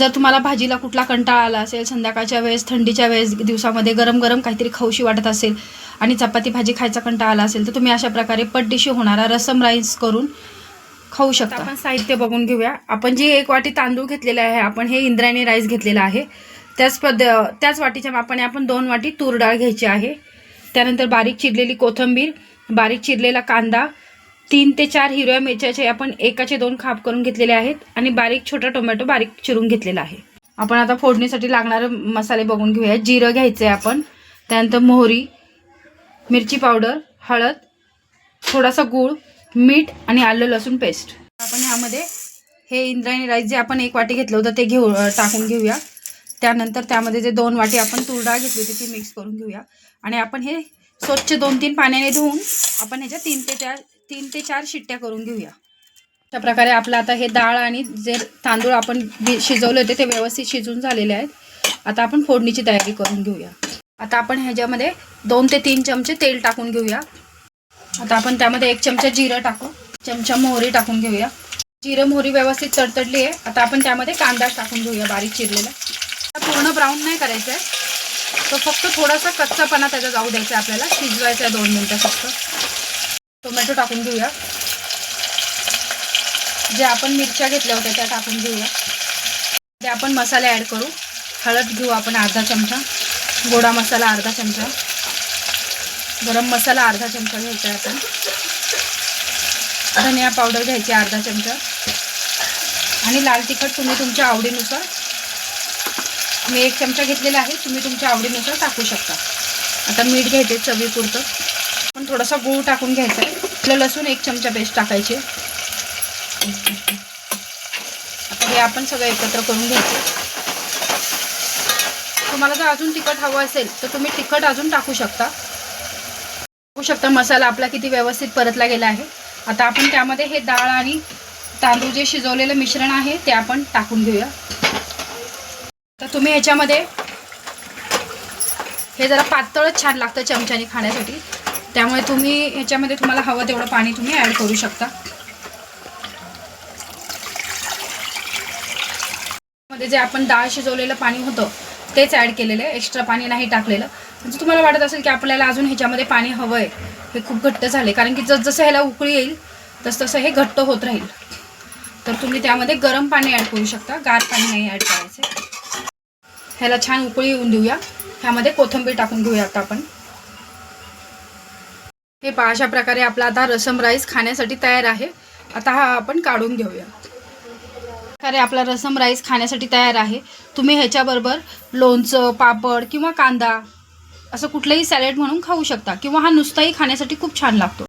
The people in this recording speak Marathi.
जर तुम्हाला भाजीला कुठला कंटाळा आला असेल संध्याकाळच्या वेळेस थंडीच्या वेळेस दिवसामध्ये गरम गरम काहीतरी खाऊशी वाटत असेल आणि चपाती भाजी खायचा कंटाळा आला असेल तर तुम्ही अशा प्रकारे पटदिशी होणारा रसम राईस करून खाऊ शकता. आपण साहित्य बघून घेऊया. आपण जी एक वाटी तांदूळ घेतलेले आहे आपण हे इंद्रायणी राईस घेतलेला आहे. त्याच पद्ध त्याच वाटीच्या मापाने आपण दोन वाटी तूर डाळ घ्यायची आहे. त्यानंतर बारीक चिरलेली कोथिंबीर बारीक चिरलेला कांदा तीन ते चार हिरव्या मिरच्याचे आपण एकाचे दोन खाप करून घेतलेले आहेत आणि बारीक छोटा टोमॅटो बारीक चिरून घेतलेला आहे. आपण आता फोडणीसाठी लागणारे मसाले बघून घेऊया जिरं घ्यायचं आहे आपण. त्यानंतर मोहरी मिरची पावडर हळद थोडासा गूळ मीठ आणि आलं लसूण पेस्ट. आपण ह्यामध्ये हे इंद्रायणी राईस जे आपण एक वाटी घेतलं होतं ते घेऊ टाकून घेऊया. त्यानंतर त्यामध्ये जे दोन वाटी आपण तूर डाळ घेतली होती ती मिक्स करून घेऊया. आणि आपण हे स्वच्छ दोन तीन पाण्याने धुवून आपण ह्याच्या तीन ते चार तीन ते चार शिट्ट्या करून घेऊया. अशा प्रकारे आपलं आता हे डाळ आणि जे तांदूळ आपण शिजवले होते ते व्यवस्थित शिजून झालेले आहेत. आता आपण फोडणीची तयारी करून घेऊया. आता आपण ह्याच्यामध्ये दोन ते तीन चमचे तेल टाकून घेऊया. आता आपण त्यामध्ये एक चमचा जिरं टाकू चमचा मोहरी टाकून घेऊया. जिरं मोहरी व्यवस्थित तडतडली आहे. आता आपण त्यामध्ये कांदा टाकून घेऊया बारीक चिरलेला. पूर्ण ब्राऊन नाही करायचं आहे तो फक्त थोडासा कच्चापणा त्याचा जाऊ द्यायचा आहे आपल्याला. शिजवायचा आहे दोन मिनटं फक्त. टोमॅटो टाकून घेऊया. जे आपण मिरच्या घेतल्या होत्या त्या टाकून घेऊया. ते आपण मसाले ॲड करू हळद घेऊ आपण अर्धा चमचा गोडा मसाला अर्धा चमचा गरम मसाला अर्धा चमचा घ्यायचा आहे आपण धनिया पावडर घ्यायची अर्धा चमचा. आणि लाल तिखट तुम्ही तुमच्या आवडीनुसार मी एक चमचा घेतलेला आहे तुम्ही तुमच्या आवडीनुसार टाकू शकता. आता मीठ घ्यायचे चवीपुरतं. पण थोडासा गूळ टाकून घ्यायचा आहे. आपलं लसूण एक चमचा पेस्ट टाकायची. आता हे आपण सगळं एकत्र करून घ्यायचं. तुम्हाला जर अजून तिखट हवं असेल तर तुम्ही तिखट अजून टाकू शकता. टाकू शकता. मसाला आपला किती व्यवस्थित परतला गेला आहे. आता आपण त्यामध्ये हे डाळ आणि तांदूळ जे शिजवलेलं मिश्रण आहे ते आपण टाकून घेऊया. तर तुम्ही ह्याच्यामध्ये हे जरा पातळच छान लागतं चमच्याने खाण्यासाठी. त्यामुळे तुम्ही ह्याच्यामध्ये तुम्हाला हवं तेवढं पाणी तुम्ही ॲड करू शकता. मध्ये जे आपण डाळ शिजवलेलं पाणी होतं तेच ॲड केलेलं आहे. एक्स्ट्रा पाणी नाही टाकलेलं. म्हणजे तुम्हाला वाटत असेल की आपल्याला अजून ह्याच्यामध्ये पाणी हवं आहे हे खूप घट्ट झाले कारण की जसजसं ह्याला उकळी येईल तसं तसं हे घट्ट होत राहील. तर तुम्ही त्यामध्ये गरम पाणी ॲड करू शकता. गार पाणी नाही ॲड करायचं. ह्याला छान उकळी येऊन देऊया. ह्यामध्ये कोथिंबीर टाकून घेऊया आता आपण. हे पहा अशा प्रकारे आपला आता रसम राईस खाण्यासाठी तयार आहे. आता हा आपण काढून घेऊया. प्रकारे आपला रसम राईस खाण्यासाठी तयार आहे. तुम्ही ह्याच्याबरोबर लोणचं पापड किंवा कांदा असं कुठलंही सॅलेड म्हणून खाऊ शकता किंवा हा नुसताही खाण्यासाठी खूप छान लागतो.